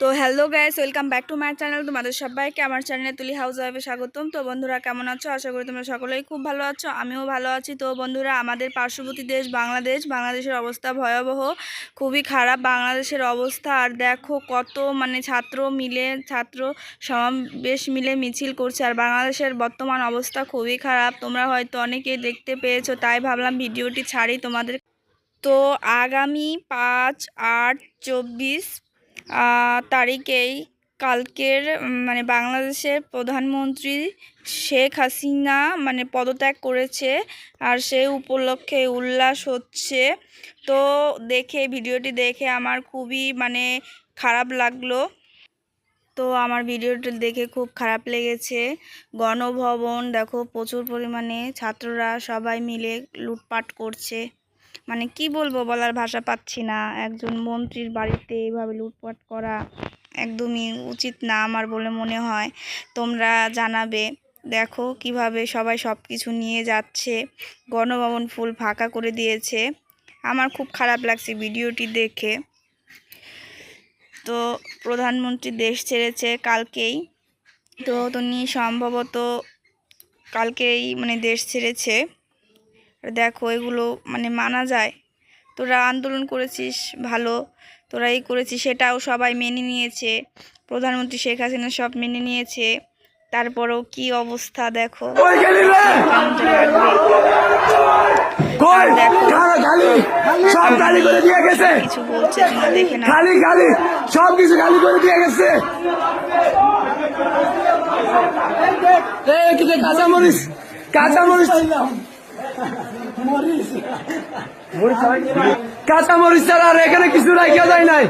তো hello guys welcome back to my channel তোমাদের সবাইকে আমার চ্যানেলে তুলি হাউস ওয়াইফে স্বাগতম। তো বন্ধুরা, কেমন আছো? আশা করি তোমরা সকলেই খুব ভালো আছো, আমিও ভালো আছি। তো বন্ধুরা, আমাদের পার্শ্ববর্তী দেশ বাংলাদেশ, বাংলাদেশের অবস্থা ভয়াবহ, খুবই খারাপ। বাংলাদেশের অবস্থা, আর দেখো কত মানে ছাত্র মিলে, ছাত্র সমাবেশ মিলে মিছিল করছে, আর বাংলাদেশের বর্তমান অবস্থা খুবই খারাপ। তোমরা হয়তো অনেকেই দেখতে পেয়েছ, তাই ভাবলাম ভিডিওটি ছাড়ি তোমাদের। তো আগামী পাঁচ আট চব্বিশ তারিখেই কালকের মানে বাংলাদেশের প্রধানমন্ত্রী শেখ হাসিনা মানে পদত্যাগ করেছে আর সেই উপলক্ষে উল্লাস হচ্ছে। তো দেখে, ভিডিওটি দেখে আমার খুবই মানে খারাপ লাগল। তো আমার ভিডিওটি দেখে খুব খারাপ লেগেছে। গণভবন, দেখো প্রচুর পরিমাণে ছাত্ররা সবাই মিলে লুটপাট করছে। মানে কি বলব বলার ভাষা পাচ্ছি না। একজন মন্ত্রীর বাড়িতে এইভাবে লুটপাট করা একদমই উচিত না আমার বলে মনে হয়। তোমরা জানাবে, দেখো কীভাবে সবাই সব কিছু নিয়ে যাচ্ছে, গণভবন ফুল ফাঁকা করে দিয়েছে। আমার খুব খারাপ লাগছে ভিডিওটি দেখে। তো প্রধানমন্ত্রী দেশ ছেড়েছে কালকেই। তো তিনি সম্ভবত কালকেই মানে দেশ ছেড়েছে। দেখো এগুলো মানে মানা যায় তোরা আন্দোলন করেছিস ভালো তোরা এই করেছিস সেটাও সবাই মেনে নিয়েছে প্রধানমন্ত্রী শেখ হাসিনা সব মেনে নিয়েছে তারপরেও কি অবস্থা দেখো কই গেলি করে দিয়ে গেছে কিছু বলছে তোমরা দেখে না খালি খালি সব কিছু খালি করে দিয়ে গেছে এই কিছু কাঁচা মরিচ ছাড়া আর এখানে কিছু রাখিয়া যায় নাই।